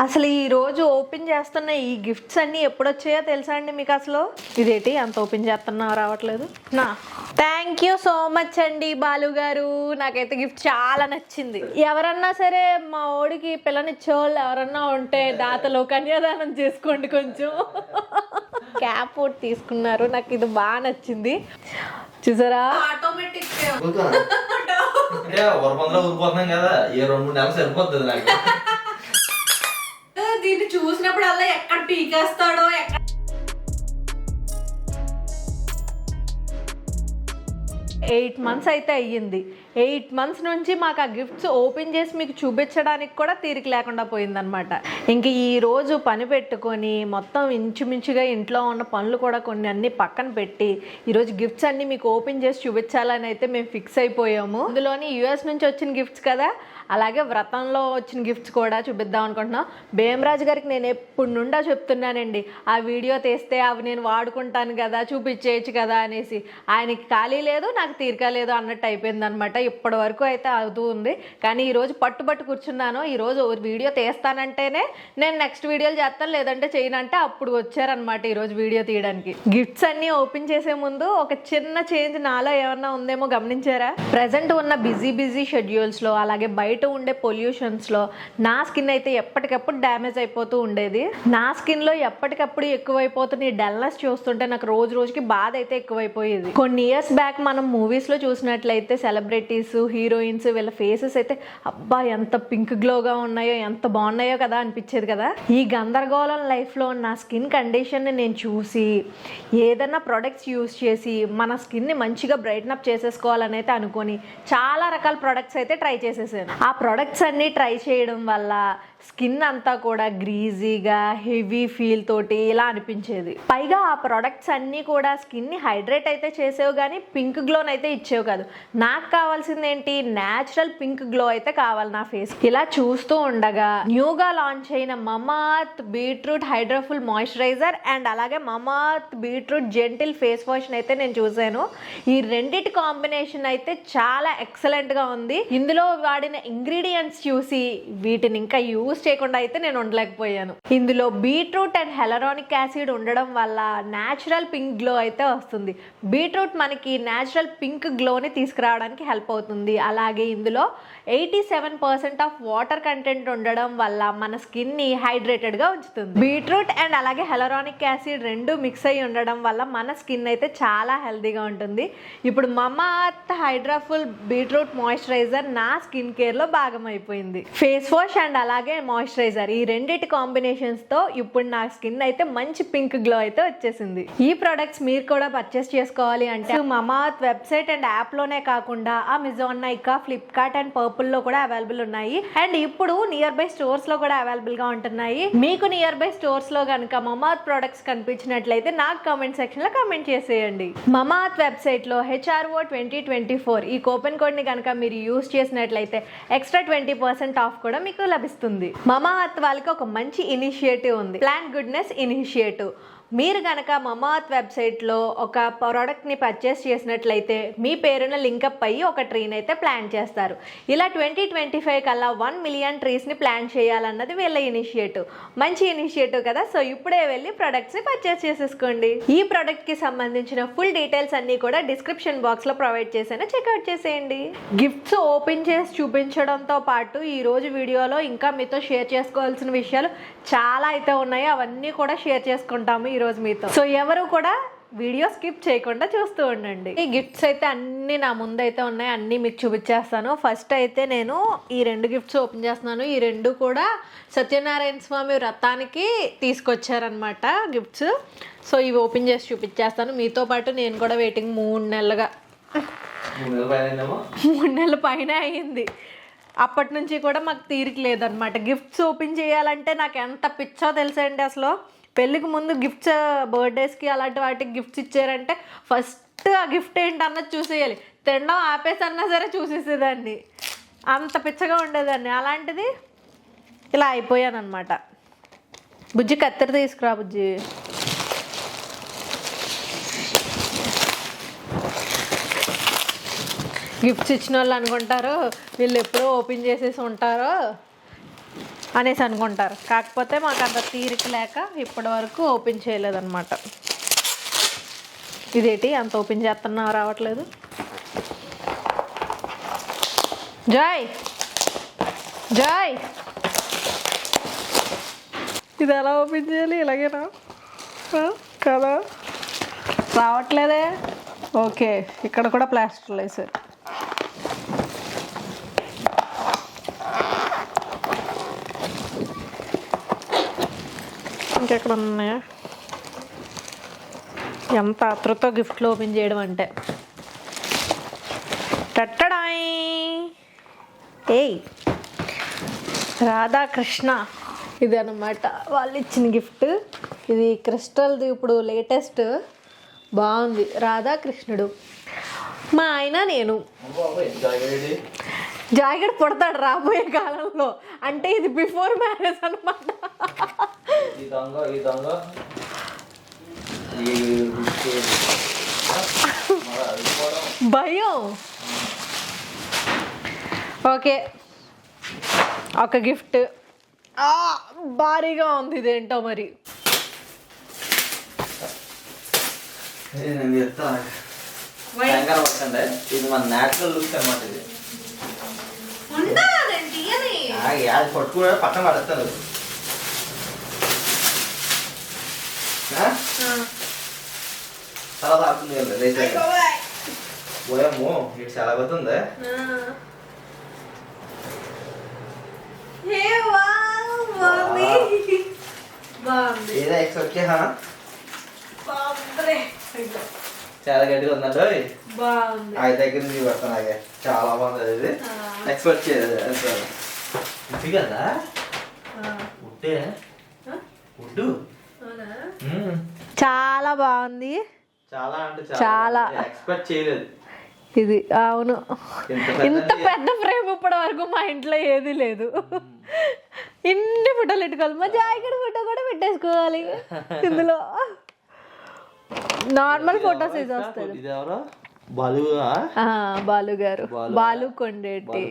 అసలు ఈ రోజు ఓపెన్ చేస్తున్న ఈ గిఫ్ట్స్ అన్ని ఎప్పుడు వచ్చాయో తెలుసా అండి మీకు అసలు? ఇదేంటి? అంత ఓపెన్ చేస్తున్నా రావట్లేదు. నా. థ్యాంక్ యూ సో మచ్ అండి బాలు గారు. నాకైతే గిఫ్ట్ చాలా నచ్చింది. ఎవరన్నా సరే మా ఓడికి పిల్లనిచ్చేవాళ్ళు ఎవరన్నా ఉంటే దాతలో కన్యాదానం చేసుకోండి కొంచెం. క్యాప్ ఒకటి తీసుకున్నారు. నాకు ఇది బాగా నచ్చింది. చూసారా? ఆటోమేటిక్ కదా. ఏ రెండు మూడు నెలలు సరిపోతుంది నాకు. దీన్ని చూసినప్పుడు అలా ఎక్కడ పీకేస్తాడో ఎక్కడ ఎయిట్ మంత్స్ అయితే అయ్యింది. ఎయిట్ మంత్స్ నుంచి మాకు ఆ గిఫ్ట్స్ ఓపెన్ చేసి మీకు చూపించడానికి కూడా తీరిక లేకుండా పోయిందనమాట ఇంక ఈరోజు పని పెట్టుకొని మొత్తం ఇంచుమించుగా ఇంట్లో ఉన్న పనులు కూడా కొన్ని అన్ని పక్కన పెట్టి ఈరోజు గిఫ్ట్స్ అన్ని మీకు ఓపెన్ చేసి చూపించాలని అయితే మేము ఫిక్స్ అయిపోయాము. అందులోని యుఎస్ నుంచి వచ్చిన గిఫ్ట్స్ కదా అలాగే వ్రతంలో వచ్చిన గిఫ్ట్స్ కూడా చూపిద్దాం అనుకుంటున్నాం. భీమరాజు గారికి నేను ఎప్పుడు నుండా చెప్తున్నానండి ఆ వీడియో తీస్తే అవి నేను వాడుకుంటాను కదా చూపించేయచ్చు కదా అనేసి. ఆయనకి ఖాళీ లేదు నాకు తీరిక లేదు అన్నట్టు అయిపోయింది అనమాట ఇప్పటి వరకు అయితే అవుతూ ఉంది. కానీ ఈరోజు పట్టుబట్టు కూర్చున్నాను. ఈరోజు వీడియో తీస్తానంటేనే నేను నెక్స్ట్ వీడియోలు చేస్తాను లేదంటే చేయనంటే అప్పుడు వచ్చారనమాట ఈరోజు వీడియో తీయడానికి. గిఫ్ట్స్ అన్నీ ఓపెన్ చేసే ముందు ఒక చిన్న చేంజ్ నాలో ఏమన్నా ఉందేమో గమనించారా? ప్రజెంట్ ఉన్న బిజీ బిజీ షెడ్యూల్స్లో అలాగే బయట ఉండే పొల్యూషన్స్లో నా స్కిన్ అయితే ఎప్పటికప్పుడు డ్యామేజ్ అయిపోతూ ఉండేది. నా స్కిన్లో ఎప్పటికప్పుడు ఎక్కువైపోతున్న ఈ డల్నెస్ చూస్తుంటే నాకు రోజు రోజుకి బాధ అయితే ఎక్కువైపోయేది. కొన్ని ఇయర్స్ బ్యాక్ మనం మూవీస్లో చూసినట్లయితే సెలబ్రిటీస్ హీరోయిన్స్ వీళ్ళ ఫేసెస్ అయితే అబ్బా ఎంత పింక్ గ్లోగా ఉన్నాయో ఎంత బాగున్నాయో కదా అనిపించేది కదా. ఈ గందరగోళం లైఫ్లో నా స్కిన్ కండిషన్ని నేను చూసి ఏదైనా ప్రొడక్ట్స్ యూస్ చేసి మన స్కిన్ని మంచిగా బ్రైట్నప్ అప్ చేసేసుకోవాలని అయితే అనుకొని చాలా రకాల ప్రొడక్ట్స్ అయితే ట్రై చేసేసాను. ఆ ఆ ప్రొడక్ట్స్ అన్నీ ట్రై చేయడం వల్ల స్కిన్ అంతా కూడా గ్రీజీగా హెవీ ఫీల్ తోటి ఇలా అనిపించేది. పైగా ఆ ప్రొడక్ట్స్ అన్నీ కూడా స్కిన్ని హైడ్రేట్ అయితే చేసేవి కానీ పింక్ గ్లోన్ అయితే ఇచ్చేవి కాదు. నాకు కావాల్సింది ఏంటి? న్యాచురల్ పింక్ గ్లో అయితే కావాలి నా ఫేస్ ఇలా చూస్తూ ఉండగా న్యూగా లాంచ్ అయిన Mamaearth beetroot hydraful moisturiser and అలాగే Mamaearth beetroot gentle face wash అయితే నేను చూశాను. ఈ రెండిటి కాంబినేషన్ అయితే చాలా ఎక్సలెంట్గా ఉంది. ఇందులో వాడిన ఇంగ్రీడియంట్స్ చూసి వీటిని ఇంకా యూజ్ చేయకుండా అయితే నేను ఉండలేకపోయాను. ఇందులో బీట్రూట్ అండ్ హెలరానిక్ యాసిడ్ ఉండడం వల్ల న్యాచురల్ పింక్ గ్లో అయితే వస్తుంది. బీట్రూట్ మనకి న్యాచురల్ పింక్ గ్లోని తీసుకురావడానికి హెల్ప్ అవుతుంది. అలాగే ఇందులో eighty seven percent of water content ఉండడం వల్ల మన స్కిన్ని హైడ్రేటెడ్గా ఉంచుతుంది. బీట్రూట్ అండ్ అలాగే హెలరానిక్ యాసిడ్ రెండు మిక్స్ అయి ఉండడం వల్ల మన స్కిన్ అయితే చాలా హెల్తీగా ఉంటుంది. ఇప్పుడు మమాత్ హైడ్రాఫుల్ బీట్రూట్ మాయిశ్చరైజర్ నా స్కిన్ కేర్లో భాగం అయిపోయింది ఫేస్ వాష్ అండ్ అలాగే మాయిశ్చరైజర్ ఈ రెండిటి కాంబినేషన్స్తో ఇప్పుడు నా స్కిన్ అయితే మంచి పింక్ గ్లో అయితే వచ్చేసింది. ఈ ప్రొడక్ట్స్ మీరు కూడా పర్చేస్ చేసుకోవాలి అంటే మమాత్ వెబ్సైట్ అండ్ యాప్లోనే కాకుండా అమెజాన్ నైకా ఫ్లిప్కార్ట్ అండ్ పర్పుల్లో కూడా అవైలబుల్ ఉన్నాయి. అండ్ ఇప్పుడు నియర్ బై స్టోర్స్లో కూడా అవైలబుల్గా ఉంటున్నాయి. మీకు నియర్ బై స్టోర్స్లో కనుక మమాత్ ప్రొడక్ట్స్ కనిపించినట్లయితే నాకు కామెంట్ సెక్షన్లో కామెంట్ చేసేయండి. మమాత్ వెబ్సైట్లో హెచ్ఆర్ఓ ట్వంటీ ట్వంటీ ఫోర్ ఈ కూపన్ కోడ్ని కనుక మీరు యూస్ చేసినట్లయితే ఎక్స్ట్రా ట్వంటీ పర్సెంట్ ఆఫ్ కూడా మీకు లభిస్తుంది. మమా వాళ్ళకి ఒక మంచి ఇనిషియేటివ్ ఉంది. ప్లాన్ గుడ్నెస్ ఇనిషియేటివ్ మీరు కనుక మమాత్ వెబ్సైట్లో ఒక ప్రోడక్ట్ని పర్చేస్ చేసినట్లయితే మీ పేరున లింకప్ అయ్యి ఒక ట్రీని అయితే ప్లాన్ చేస్తారు. ఇలా ట్వంటీ ట్వంటీ ఫైవ్ కల్లా వన్ మిలియన్ ట్రీస్ని ప్లాన్ చేయాలన్నది వీళ్ళ ఇనిషియేటివ్. మంచి ఇనిషియేటివ్ కదా? సో ఇప్పుడే వెళ్ళి ప్రొడక్ట్స్ని పర్చేస్ చేసేసుకోండి. ఈ ప్రోడక్ట్కి సంబంధించిన ఫుల్ డీటెయిల్స్ అన్నీ కూడా డిస్క్రిప్షన్ బాక్స్లో ప్రొవైడ్ చేశాను చెక్అవుట్ చేసేయండి. గిఫ్ట్స్ ఓపెన్ చేసి చూపించడంతో పాటు ఈరోజు వీడియోలో ఇంకా మీతో షేర్ చేసుకోవాల్సిన విషయాలు చాలా అయితే ఉన్నాయి. అవన్నీ కూడా షేర్ చేసుకుంటాము. ఈ రోజు మీతో. సో ఎవరు కూడా వీడియో స్కిప్ చేయకుండా చూస్తూ ఉండండి. ఈ గిఫ్ట్స్ అయితే అన్ని నా ముందు అయితే ఉన్నాయి. అన్ని మీకు చూపించేస్తాను. ఫస్ట్ అయితే నేను ఈ రెండు గిఫ్ట్స్ ఓపెన్ చేస్తున్నాను. ఈ రెండు కూడా సత్యనారాయణ స్వామి వ్రతానికి తీసుకొచ్చారనమాట గిఫ్ట్స్ సో ఇవి ఓపెన్ చేసి చూపించేస్తాను. మీతో పాటు నేను కూడా వెయిటింగ్ మూడు నెలలుగా. మూడు నెలల పైన అయిందేమో మూడు నెలల పైన అయింది. అప్పటి నుంచి కూడా మాకు తీరిక లేదనమాట గిఫ్ట్స్ ఓపెన్ చేయాలంటే నాకు ఎంత పిచ్చో తెలుసండి అసలు? పెళ్ళికి ముందు గిఫ్ట్స్ బర్త్డేస్కి అలాంటి వాటికి గిఫ్ట్స్ ఇచ్చారంటే ఫస్ట్ ఆ గిఫ్ట్ ఏంటి అన్నది చూసేయాలి. తినడం ఆపేసన్నా సరే చూసేసేదాన్ని. అంత పిచ్చగా ఉండేదాన్ని. అలాంటిది ఇలా అయిపోయాను అనమాట బుజ్జి కత్తెర తీసుకురా బుజ్జి. గిఫ్ట్స్ ఇచ్చిన వాళ్ళు అనుకుంటారు. వీళ్ళు ఎప్పుడో ఓపెన్ చేసేసి ఉంటారో. అనేసి అనుకుంటారు. కాకపోతే మాకు అంత తీరిక లేక ఇప్పటి వరకు ఓపెన్ చేయలేదన్నమాట. ఇదేటి? అంత ఓపెన్ చేస్తున్నా రావట్లేదు. జాయ్! జాయ్! ఇది ఎలా ఓపెన్ చేయాలి? ఇలాగేనా? కదా? రావట్లేదే? ఓకే. ఇక్కడ కూడా ప్లాస్టర్ వేసారు. ఇంకెక్కడ ఉన్నాయా ఎంత అత్రతో గిఫ్ట్లు ఓపెన్ చేయడం అంటే. టట్టడాయ్! ఏయ్! రాధాకృష్ణ. ఇది అనమాట వాళ్ళు ఇచ్చిన గిఫ్ట్. ఇది క్రిస్టల్ది ఇప్పుడు లేటెస్ట్. బాగుంది. రాధాకృష్ణుడు. మా ఆయన నేను. జాకెట్ పుడతాడు రాబోయే కాలంలో. అంటే ఇది బిఫోర్ మ్యారేజ్ అనమాట ఈ దొంగ ఈ దొంగ. ఈ మరి అది కూడా. భయం. ఓకే. ఒక గిఫ్ట్. ఆ, భారీగా ఉంది ఇదేంటో మరి. ఇది మన న్యాచురల్ లుక్ అన్నమాట ఇది ఉందా నేను తీయని ఆగి, అది పట్టుకుని పక్కన పడతాను తర్వాత ఆడుతుంది కదా పోయాము ఇటు చాలా పోతుంది. ఏదో చాలా గట్టిగా ఉందండి ఆ దగ్గర నుంచి పడతాను అలాగే చాలా బాగుంది ఇది ఇది కదా? ఉడ్డు. చాలా బాగుంది. చాలా అంటే చాలా. ఎక్స్పెక్ట్ చేయలేదు. ఇది అవును. ఇంత పెద్ద ఫ్రేమ్ ఇప్పటి వరకు మా ఇంట్లో ఏది లేదు. ఇన్ని ఫోటోలు పెట్టుకోవాలి. మా జాయిగడ్ ఫోటో కూడా పెట్టేసుకోవాలి. ఇందులో. నార్మల్ ఫోటో సైజ్ వస్తుంది ఆ, బాలు గారు. బాలు. బాలు కొండేటి. బాలు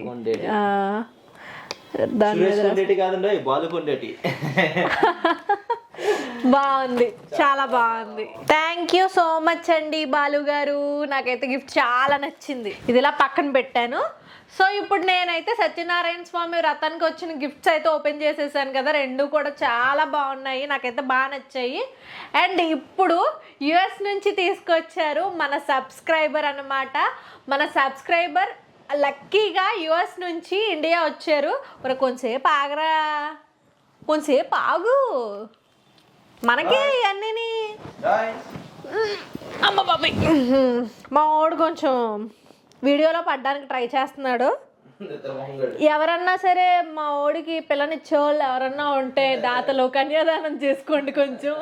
దాని కాదండి బాలు కొండేటి. బాగుంది. చాలా బాగుంది. థ్యాంక్ యూ సో మచ్ అండి బాలు గారు. నాకైతే గిఫ్ట్ చాలా నచ్చింది. ఇది ఇలా పక్కన పెట్టాను. సో ఇప్పుడు నేనైతే సత్యనారాయణ స్వామి వ్రతానికి వచ్చిన గిఫ్ట్స్ అయితే ఓపెన్ చేసేసాను కదా. రెండు కూడా చాలా బాగున్నాయి. నాకైతే బాగా నచ్చాయి. అండ్ ఇప్పుడు యుఎస్ నుంచి తీసుకొచ్చారు మన సబ్స్క్రైబర్ అన్నమాట. మన సబ్స్క్రైబర్ లక్కీగా యుఎస్ నుంచి ఇండియా వచ్చారు. మరి కొంచెంసేపు ఆగరా. కొంచెంసేపు ఆగు. మనకి ఇవన్నీ అమ్మ బాబాయ్. మా వాడు కొంచెం వీడియోలో పడ్డానికి ట్రై చేస్తున్నాడు. ఎవరన్నా సరే మా ఓడికి పిల్లనిచ్చేవాళ్ళు ఎవరన్నా ఉంటే దాతలు కన్యాదానం చేసుకోండి కొంచెం.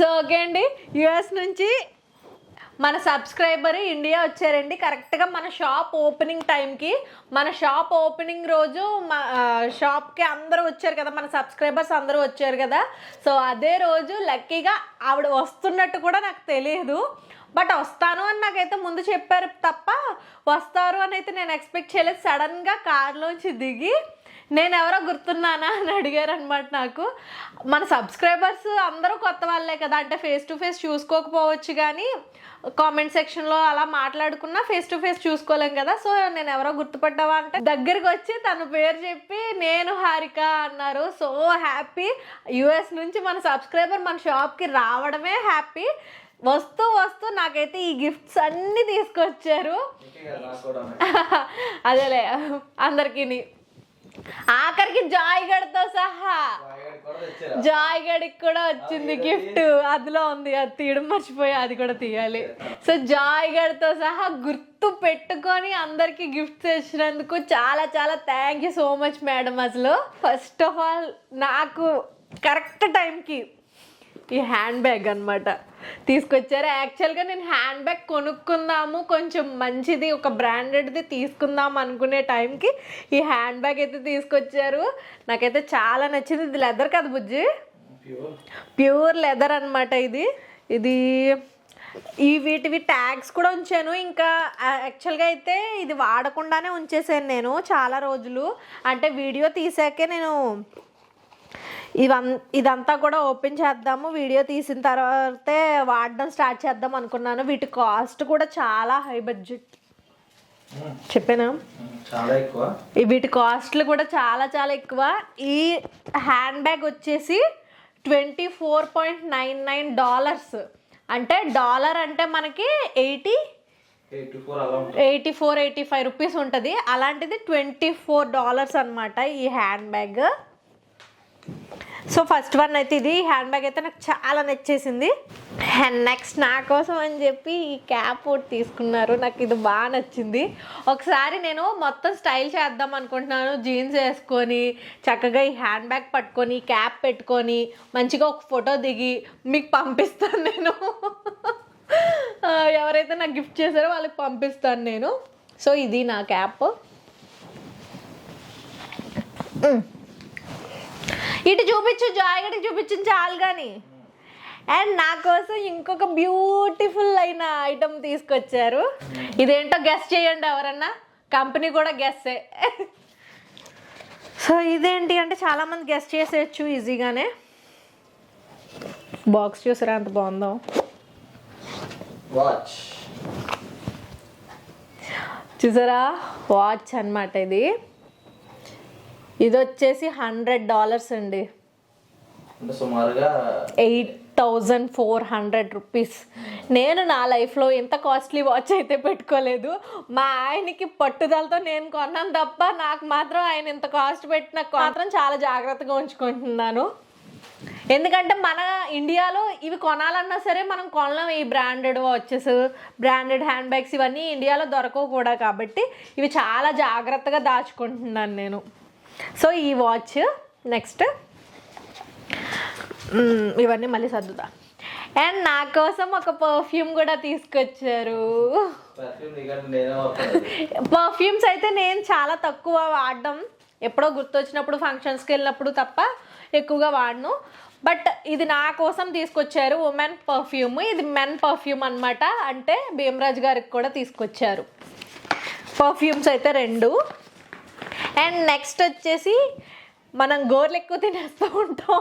సో ఓకే అండి. యుఎస్ నుంచి మన సబ్స్క్రైబర్ ఇండియా వచ్చారండి. కరెక్ట్గా మన షాప్ ఓపెనింగ్ టైంకి మన షాప్ ఓపెనింగ్ రోజు మా షాప్కి అందరూ వచ్చారు కదా. మన సబ్స్క్రైబర్స్ అందరూ వచ్చారు కదా. సో అదే రోజు లక్కీగా ఆవిడ వస్తున్నట్టు కూడా నాకు తెలియదు. బట్ వస్తాను అని నాకైతే ముందు చెప్పారు తప్ప వస్తారు అని అయితే నేను ఎక్స్పెక్ట్ చేయలేదు. సడన్గా కార్లోంచి దిగి నేను ఎవరో గుర్తున్నానా అని అడిగారు అనమాట నాకు. మన సబ్స్క్రైబర్స్ అందరూ కొత్త వాళ్ళే కదా అంటే ఫేస్ టు ఫేస్ చూసుకోకపోవచ్చు కానీ కామెంట్ సెక్షన్లో అలా మాట్లాడుకున్నా ఫేస్ టు ఫేస్ చూసుకోలేం కదా. సో నేను ఎవరో గుర్తుపడ్డావా అంటే దగ్గరికి వచ్చి తన పేరు చెప్పి నేను హారిక అన్నారు. సో హ్యాపీ యుఎస్ నుంచి మన సబ్స్క్రైబర్ మన షాప్కి రావడమే హ్యాపీ వస్తూ వస్తూ నాకైతే ఈ గిఫ్ట్స్ అన్నీ తీసుకొచ్చారు. అదేలే అందరికీ ఆఖరికి జాయ్ గడితో సహా. జాయ్ గడికి కూడా వచ్చింది గిఫ్ట్ అందులో ఉంది అది తీయడం మర్చిపోయి అది కూడా తీయాలి. సో జాయ్ గడితో సహా గుర్తు పెట్టుకొని అందరికి గిఫ్ట్స్ ఇచ్చినందుకు చాలా చాలా thank you so much madam అసలు ఫస్ట్ ఆఫ్ ఆల్ నాకు కరెక్ట్ టైంకి ఈ హ్యాండ్ బ్యాగ్ అనమాట తీసుకొచ్చారు. యాక్చువల్గా నేను హ్యాండ్ బ్యాగ్ కొనుక్కుందాము కొంచెం మంచిది ఒక బ్రాండెడ్ది తీసుకుందాం అనుకునే టైంకి ఈ హ్యాండ్ బ్యాగ్ అయితే తీసుకొచ్చారు. నాకైతే చాలా నచ్చింది. ఇది లెదర్ కదా బుజ్జి? ప్యూర్ లెదర్ అనమాట ఇది. ఇది ఈ వీటివి ట్యాగ్స్ కూడా ఉంచాను. ఇంకా యాక్చువల్గా అయితే ఇది వాడకుండానే ఉంచేసాను నేను చాలా రోజులు. అంటే వీడియో తీసాకే నేను ఇవన్ ఇదంతా కూడా ఓపెన్ చేద్దాము. వీడియో తీసిన తర్వాతే వాడడం స్టార్ట్ చేద్దాం అనుకున్నాను. వీటి కాస్ట్ కూడా చాలా హై బడ్జెట్. చెప్పానా? చాలా ఎక్కువ. వీటి కాస్ట్లు కూడా చాలా చాలా ఎక్కువ. ఈ హ్యాండ్ బ్యాగ్ వచ్చేసి twenty four point nine nine dollars. అంటే డాలర్ అంటే మనకి eighty eighty four eighty five rupees ఉంటుంది. అలాంటిది ట్వంటీ ఫోర్ డాలర్స్ అనమాట ఈ hand bag. So first one అయితే ఇది. హ్యాండ్ బ్యాగ్ అయితే నాకు చాలా నచ్చేసింది. అండ్ నెక్స్ట్ నా కోసం అని చెప్పి ఈ క్యాప్ ఒకటి తీసుకున్నారు. నాకు ఇది బాగా నచ్చింది. ఒకసారి నేను మొత్తం స్టైల్ చేద్దాం అనుకుంటున్నాను. జీన్స్ వేసుకొని చక్కగా ఈ హ్యాండ్ బ్యాగ్ పట్టుకొని క్యాప్ పెట్టుకొని మంచిగా ఒక ఫోటో దిగి మీకు పంపిస్తాను నేను. ఎవరైతే నాకు గిఫ్ట్ చేశారో వాళ్ళకి పంపిస్తాను నేను. సో ఇది నా క్యాప్. ఇటు చూపించు జాయిగడికి చూపించు చాలు కానీ అండ్ నా కోసం ఇంకొక బ్యూటిఫుల్ అయిన ఐటమ్ తీసుకొచ్చారు. ఇదేంటో గెస్ చేయండి ఎవరన్నా. కంపెనీ కూడా గెస్సే సో ఇదేంటి అంటే చాలామంది గెస్ చేసేయచ్చు ఈజీగానే బాక్స్ చూసారా అంత బాగుందో? వాచ్ చూసారా? వాచ్ అన్నమాట ఇది. ఇది వచ్చేసి హండ్రెడ్ డాలర్స్ అండి. సుమారుగా eight thousand four hundred rupees. నేను నా లైఫ్లో ఎంత కాస్ట్లీ వాచ్ అయితే పెట్టుకోలేదు. మా ఆయనకి పట్టుదలతో నేను కొన్నాను తప్ప నాకు మాత్రం ఆయన ఇంత కాస్ట్ పెట్టిన మాత్రం చాలా జాగ్రత్తగా ఉంచుకుంటున్నాను. ఎందుకంటే మన ఇండియాలో ఇవి కొనాలన్నా సరే మనం కొనలేం ఈ branded watches branded hand bags ఇవన్నీ ఇండియాలో దొరకవు కూడా కాబట్టి ఇవి చాలా జాగ్రత్తగా దాచుకుంటున్నాను నేను. సో ఈ వాచ్ నెక్స్ట్. ఇవన్నీ మళ్ళీ సర్దుదా అండ్ నా కోసం ఒక పర్ఫ్యూమ్ కూడా తీసుకొచ్చారు. పర్ఫ్యూమ్స్ అయితే నేను చాలా తక్కువ వాడడం. ఎప్పుడో గుర్తొచ్చినప్పుడు ఫంక్షన్స్కి వెళ్ళినప్పుడు తప్ప ఎక్కువగా వాడను. బట్ ఇది నా కోసం తీసుకొచ్చారు ఉమెన్ పర్ఫ్యూమ్ ఇది మెన్ పర్ఫ్యూమ్ అన్నమాట. అంటే భీమరాజ్ గారికి కూడా తీసుకొచ్చారు. పర్ఫ్యూమ్స్ అయితే రెండు. అండ్ నెక్స్ట్ వచ్చేసి మనం గోర్లు ఎక్కువ తినేస్తూ ఉంటాం.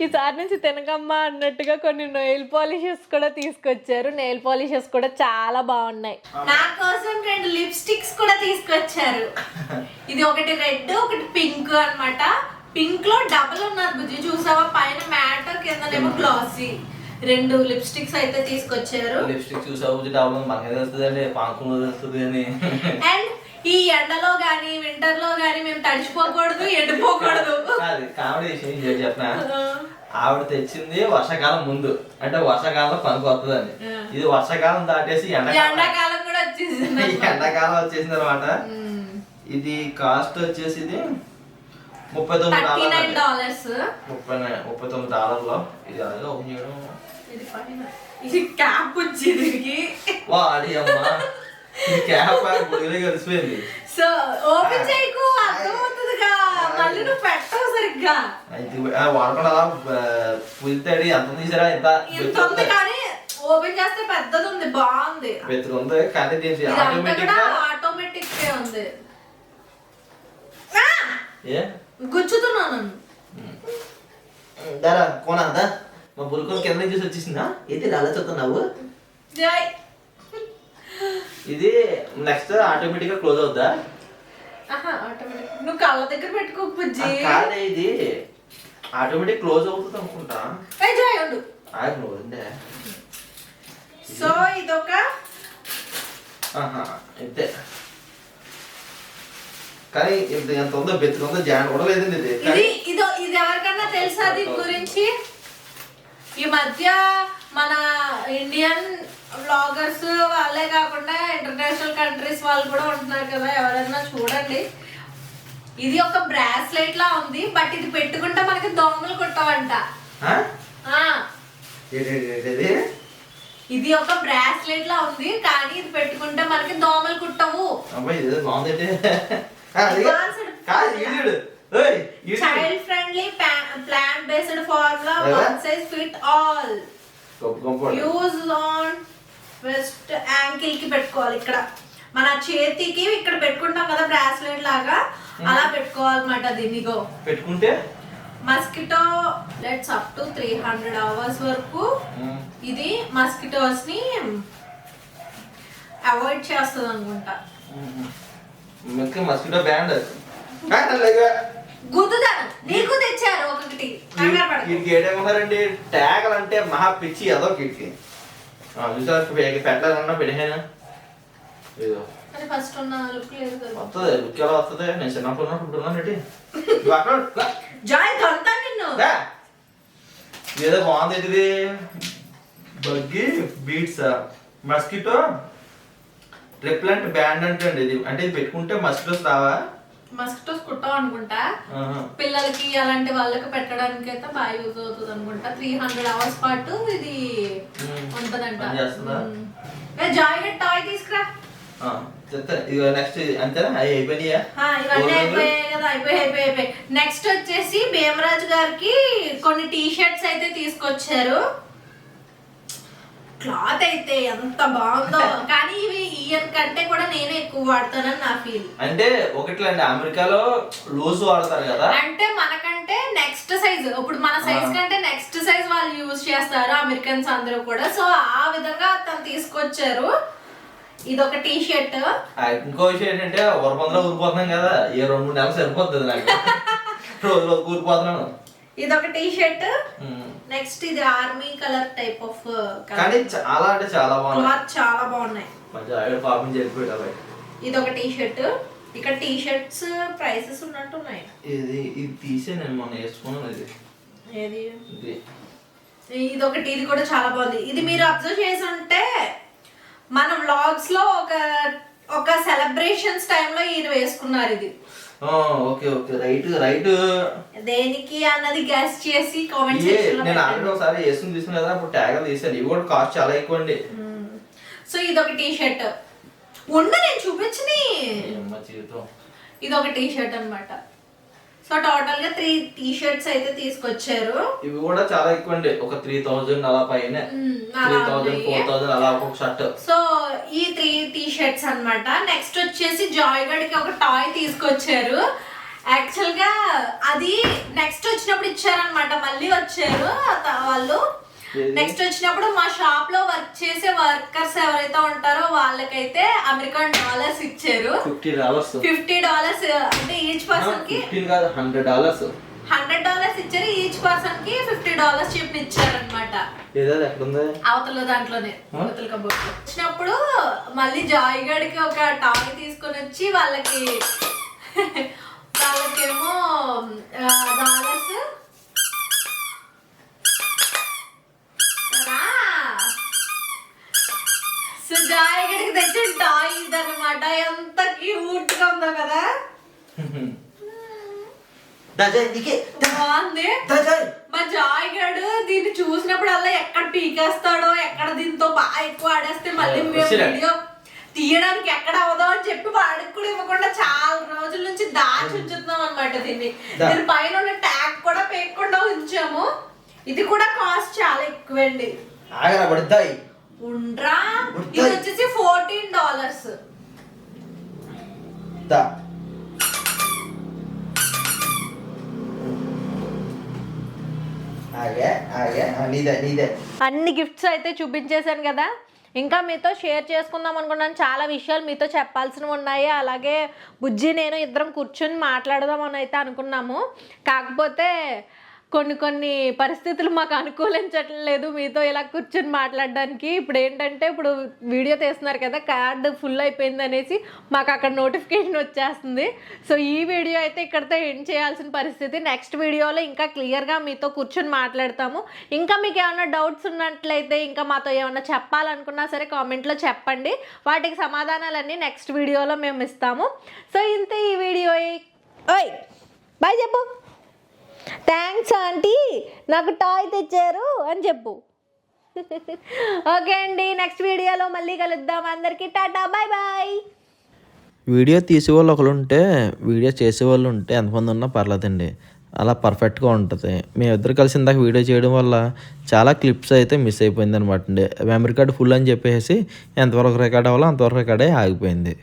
ఈసారి నుంచి తినకమ్మా అన్నట్టుగా కొన్ని నెయిల్ పాలిషెస్ కూడా తీసుకొచ్చారు. నెయిల్ పాలిషెస్ కూడా చాలా బాగున్నాయి. నా కోసం రెండు లిప్స్టిక్స్ కూడా తీసుకొచ్చారు. ఇది ఒకటి రెడ్ ఒకటి పింక్ అన్నమాట. పింక్లో డబుల్ ఉన్నారు బుజ్జి. చూసావా? పైన మ్యాట్ కిందనేమో గ్లాసీ రెండు లిప్స్టిక్స్ అయితే తీసుకొచ్చారు. లిప్స్టిక్ చూసావు డబ్బులు మనకే తెలుస్తుంది అండి పాంకులు తెలుస్తుంది అని. అండ్ ఈ ఎండలో గానీ వింటర్లో గానీ మేము తడిచిపోకూడదు ఎండిపోకూడదు. అది కామెడీ విషయం ఏం చెప్పిన. ఆవిడ తెచ్చింది వర్షాకాలం ముందు. అంటే వర్షాకాలంలో పనికి వస్తుందని ఇది వర్షాకాలం దాటేసి ఎండాకాలం. కూడా వచ్చేసింది ఎండాకాలం వచ్చేసింది అనమాట ఇది కాస్ట్ వచ్చేసి ఇది ముప్పై తొమ్మిది డాలర్స్. ముప్పై ముప్పై తొమ్మిది డాలర్లు. ఇది అలాగే ఓపెన్ చేయడం. ఇది క్యాప్ వచ్చి దీనికి. వాడి అమ్మా. సో ఓపెన్ చేయకు అర్థమవుతుందిగా మళ్ళీ నువ్వు పెట్టవు సరిగ్గా అయితే వాడకుండా అలా పులితాడి ఎంత తీసారా ఎంత ఇంత ఉంది కానీ ఓపెన్ చేస్తే పెద్దది ఉంది బాగుంది వెతుకుంది కానీ దీనికి ఆటోమేటిక్ ఆటోమేటిక్ ఉంది! ఏ గుచ్చుతున్నాను దారా కోనా దా మా బుల్కొని కింద నుంచి వచ్చేసిందా ఇది అలా చూస్తున్నావు జై ఇది నెక్స్ట్ ఆటోమేటిక్గా క్లోజ్ అవుద్దా నువ్వు కళ్ళ దగ్గర పెట్టుకో బుజ్జి. కాదే ఇది. ఆటోమేటిక్ క్లోజ్ అవుతుంది అనుకుంటా. ఉండు. సో ఇదొక ఇంతే కానీ ఇంత ఎంత ఉందో బెత్తులు ఉందో జాన్ కూడా లేదండి ఇది. ఇది ఇదో ఇది ఎవరికన్నా తెలుసా దీని గురించి? ఈ మధ్య మన ఇండియన్ బ్లాగర్స్ వాళ్ళే కాకుండా ఇంటర్నేషనల్ కంట్రీస్ వాళ్ళు కూడా ఉంటున్నారు కదా ఎవరైనా చూడండి. ఇది ఒక బ్రాస్లెట్ లా ఉంది బట్ ఇది పెట్టుకుంటే మనకి దోమలు కుట్టవంట. ఇది ఒక బ్రాస్లెట్ లా ఉంది కానీ ఇది పెట్టుకుంటే మనకి దోమలు కుట్టవు. Child friendly plant based formula? One size fit all use on waist యాంకిల్కి పెట్టుకోవాలి ఇక్కడ. మన చేతికి ఇక్కడ పెట్టుకుంటాం కదా బ్రాస్లెట్ లాగా అలా పెట్టుకోవాలన్నమాట దీనిగో పెట్టుకుంటే? Mosquito lasts up to three hundred hours వరకు ఇది మస్కిటోస్ని అవాయిడ్ చేస్తుంది అనుకుంటా. మస్కిటో బ్యాండ్ నీకు తెచ్చారు ఒకటి. వీటికి ఏడేమన్నారండి ట్యాగలు అంటే మహా పిచ్చి అదో వీటికి చూసారు పెట్టలేదన్నా పెట్టాను ఇదో కానీ ఫస్ట్ ఉన్న లుక్ లేదు కదా. వస్తుంది లుక్ ఎలా వస్తుంది నేను చిన్నప్పుడు ఉన్నప్పుడు ఇప్పుడు ఉన్నాను ఏంటి? ఇదిగో అక్కడ రా. జాయ్ తంతా నిన్ను. రా. ఏదో బాగుంది ఇది buggy beats mosquito repellent band అంటే ఇది. అంటే ఇది పెట్టుకుంటే మస్కిటోస్ రావా? మస్కిటోస్ కుట్టాం అనుకుంటా. పిల్లలకి అలాంటి వాళ్ళకి పెట్టడానికి అయితే బాగా యూజ్ అవుతుంది అనుకుంటా త్రీ హండ్రెడ్ అవర్స్ పాటు ఇది. ఉంటదంట పని చేస్తుందా? మ్మ్. ఏ జాయ్ టాయ్ తీసుకురా నెక్స్ట్ అంతేనా అయిపోయినాయా ఇవన్నీ? అయిపోయాయి కదా అయిపోయి అయిపోయి అయిపోయి నెక్స్ట్ వచ్చేసి భీమరాజు గారికి కొన్ని టీ షర్ట్స్ అయితే తీసుకొచ్చారు క్లాత్ అయితే ఎంత బాగుందో. కానీ ఇవి ఈయన కంటే కూడా నేనే ఎక్కువ వాడతానని నా ఫీల్. అంటే ఒకట్లండి అమెరికాలో లూజ్ వాడతారు కదా. అంటే మనకంటే నెక్స్ట్ సైజ్ ఇప్పుడు మన సైజ్. కంటే నెక్స్ట్ సైజ్ వాళ్ళు యూజ్ చేస్తారు అమెరికన్స్ అందరూ కూడా. సో ఆ విధంగా తను తీసుకొచ్చారు. ఇదొక టీ షర్ట్ ఇంకో విషయం ఏంటంటే ఊరిపోతున్నాం కదా. ఏ రెండు మూడు నెలలు సరిపోతుంది నాకు. రోజు రోజు ఊరిపోతున్నాను. ఇదొక టీ షర్ట్. నెక్స్ట్ ఇది ఆర్మీ కలర్ టైప్ ఆఫ్ కానీ చాలా అంటే చాలా బాగుంది క్లాత్ చాలా బాగున్నాయి. పాపం ఇది ఒక టీ షర్ట్ ఇక్కడ టీ షర్ట్స్ ప్రైసెస్ ఉన్నట్టు ఉన్నాయి. ఇది ఇది తీసే నేను మొన్న వేసుకున్నాను ఇది. ఏది? ఇది. ఇది ఒకటి ఇది కూడా చాలా బాగుంది. ఇది మీరు అబ్జర్వ్ చేసి ఉంటే మన వ్లాగ్స్లో ఒక ఒక సెలబ్రేషన్స్ టైంలో ఈయన వేసుకున్నారు ఇది. Okay okay. Right right. దేనికి అన్నది గెస్ చేసి కామెంట్ సెక్షన్ నేను ఆల్రెడీ ఒకసారి వేసుకుని తీసుకుని కదా అప్పుడు ట్యాగ్ తీసాను. ఇవి కూడా కాస్ట్ చాలా ఎక్కువ అండి. సో ఇది ఒక టీ షర్ట్ ఉండ నేను చూపించని జీవితం ఇది ఒక టీ షర్ట్ అన్నమాట. సో టోటల్గా త్రీ టీ షర్ట్స్ అయితే తీసుకొచ్చారు. ఇవి కూడా చాలా ఎక్కువ అండి. ఒక త్రీ థౌజండ్ అలా పైన. త్రీ అలా థౌజండ్ ఉన్నాయి. ఫోర్ థౌజండ్ అలా ఒక్కొక్క షర్ట్ సో ఈ త్రీ టీ షర్ట్స్ అన్నమాట. నెక్స్ట్ వచ్చేసి జాయ్ గడికి ఒక టాయ్ తీసుకొచ్చారు. యాక్చువల్గా అది నెక్స్ట్ వచ్చినప్పుడు ఇచ్చారనమాట మళ్ళీ వచ్చారు. వాళ్ళు? నెక్స్ట్ వచ్చినప్పుడు మా షాప్లో వర్క్ చేసే వర్కర్స్ ఎవరైతే ఉంటారో వాళ్ళకైతే అమెరికన్ డాలర్స్ ఇచ్చారు. ఫిఫ్టీ డాలర్స్ ఫిఫ్టీ డాలర్స్ అంటే ఈచ్ పర్సన్కి కాదు హండ్రెడ్ డాలర్స్ హండ్రెడ్ డాలర్స్ ఇచ్చారు. ఈచ్ పర్సన్కి ఫిఫ్టీ డాలర్స్ చెప్పి ఎక్కడ ఉంది అవతల దాంట్లోనే? అవతల కబోర్డ్ వచ్చినప్పుడు మళ్ళీ జాయ్ గడికి ఒక టాయ్ తీసుకొని వచ్చి వాళ్ళకి వాళ్ళకేమో డాలర్స్ సో జాయ్ గడికి తెచ్చిన టాయ్ ఇదన్నమాట ఎంత క్యూట్గా ఉందో కదా. మా జాయ్ గడు దీన్ని చూసినప్పుడల్లా ఎక్కడ పీకేస్తాడో ఎక్కడ దీంతో బాగా ఎక్కువ ఆడేస్తే మళ్ళీ మేము. వీడియో తీయడానికి ఎక్కడ అవదో అని చెప్పి వాడికి కూడా ఇవ్వకుండా చాలా రోజుల నుంచి దాచి ఉంచుతున్నాం అనమాట దీన్ని. దీని పైన ఉన్న ట్యాగ్ కూడా పేయకుండా ఉంచాము. ఇది కూడా కాస్ట్ చాలా ఎక్కువండి. ఆగరా పడుద్దాయి ఉండ్రా. ఇది వచ్చేసి ఫోర్టీన్ డాలర్స్. దా అన్ని గిఫ్ట్స్ అయితే చూపించేశాను కదా. ఇంకా మీతో షేర్ చేసుకుందాం అనుకున్నాను. చాలా విషయాలు మీతో చెప్పాల్సినవి ఉన్నాయి. అలాగే బుజ్జి నేను ఇద్దరం కూర్చొని మాట్లాడదాం అని అయితే అనుకున్నాము. కాకపోతే కొన్ని కొన్ని పరిస్థితులు మాకు అనుకూలించట్లేదు. మీతో ఇలా కూర్చొని మాట్లాడడానికి. ఇప్పుడు ఏంటంటే ఇప్పుడు వీడియో తీస్తున్నారు కదా కార్డు ఫుల్ అయిపోయింది అనేసి మాకు అక్కడ నోటిఫికేషన్ వచ్చేస్తుంది. సో ఈ వీడియో అయితే ఇక్కడితో ఎండ్ చేయాల్సిన పరిస్థితి. నెక్స్ట్ వీడియోలో ఇంకా క్లియర్గా మీతో కూర్చొని మాట్లాడతాము. ఇంకా మీకు ఏమైనా డౌట్స్ ఉన్నట్లయితే ఇంకా మాతో ఏమైనా చెప్పాలనుకున్నా సరే కామెంట్లో చెప్పండి. వాటికి సమాధానాలన్నీ నెక్స్ట్ వీడియోలో మేము ఇస్తాము. సో ఇంత ఈ వీడియో. ఓయ్ బాయ్ చెప్పు. థ్యాంక్స్ ఆంటీ నాకు టాయ్ తెచ్చారు అని చెప్పు. ఓకే అండి. నెక్స్ట్ వీడియోలో మళ్ళీ కలుద్దాం. అందరికీ టాటా. బాయ్ బాయ్ వీడియో తీసేవాళ్ళు ఒకరు ఉంటే వీడియో చేసేవాళ్ళు ఉంటే ఎంతమంది ఉన్నా పర్లేదండి. అలా పర్ఫెక్ట్గా ఉంటుంది. మేమిద్దరు కలిసి ఇందాక వీడియో చేయడం వల్ల చాలా క్లిప్స్ అయితే మిస్ అయిపోయింది అనమాట అండి. మెమరీ కార్డ్ ఫుల్ అని చెప్పేసి ఎంతవరకు రికార్డ్ అవ్వాలో అంతవరకు రికార్డ్ అయ్యి ఆగిపోయింది.